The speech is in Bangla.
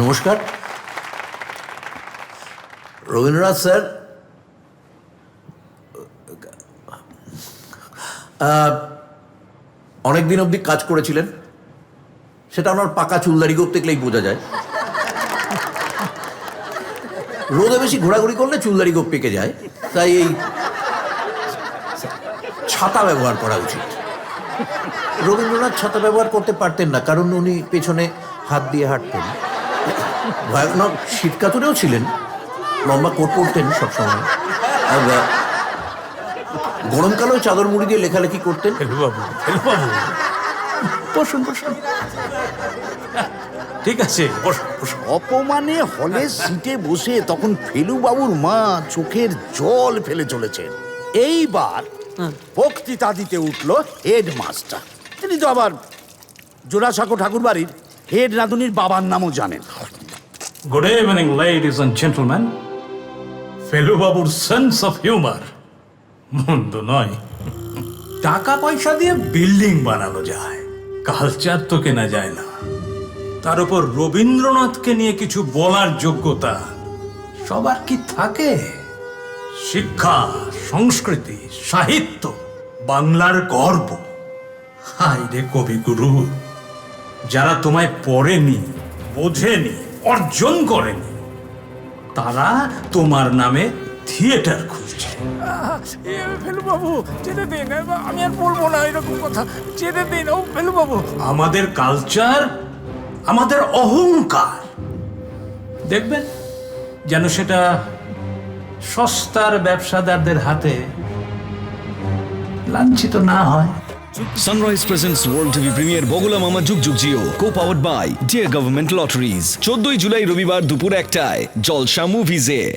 নমস্কার। রবীন্দ্রনাথ স্যার অনেক দিন অবধি কাজ করেছিলেন, সেটা ওনার পাকা চুলদারি গোপ দেখলেই বোঝা যায়। রোদে বেশি ঘোরাঘুরি করলে চুলদারি গোপ পেকে যায়, তাই এই ছাতা ব্যবহার করা উচিত। রবীন্দ্রনাথ ছাতা ব্যবহার করতে পারতেন না কারণ উনি পেছনে হাত দিয়ে হাঁটতেন। ভয়ানক শীতকাতুরেও ছিলেন লম্বা কোট পরতেন সবসময়। আর গরমকালেও চাদর মুড়ি দিয়ে লেখালেখি করতেন। বসুন বসুন। ঠিক আছে অপমানে হলের সিটে বসে তখন ফেলুবাবুর মা চোখের জল ফেলে চলেছেন। এইবার বক্তৃতা দিতে উঠল হেডমাস্টার। তিনি তো আবার জোড়াসাঁকো ঠাকুর বাড়ির হেড রাঁধুনির বাবার নামও জানেন। Good evening ladies and gentleman ফেলুবাবুর sense of humour মন্দ নয় টাকা পয়সা দিয়ে বিল্ডিং বানানো যায় কালচার তো কেনা যায় না তার উপর রবীন্দ্রনাথকে নিয়ে কিছু বলার যোগ্যতা সবার কি থাকে শিক্ষা সংস্কৃতি সাহিত্য বাংলার গর্ব। হাই রে কবিগুরু যারা তোমায় পড়েনি বোঝেনি অর্জন করেনি তারা তোমার নামে থিয়েটার খুঁজছে ফেলুবাবু যেতে দিন আমি আর বলব না এরকম কথা। যেতে দিন ও ফেলুবাবু। আমাদের কালচার আমাদের অহংকার। দেখবেন যেন সেটা সস্তার ব্যবসাদারদের হাতে লাঞ্ছিত না হয়। Sunrise presents world TV premiere Bagula Mama Jug Jug Jiyo co powered by dear government lotteries চোদ্দই জুলাই রবিবার দুপুর একটায়, জলসা মুভিজে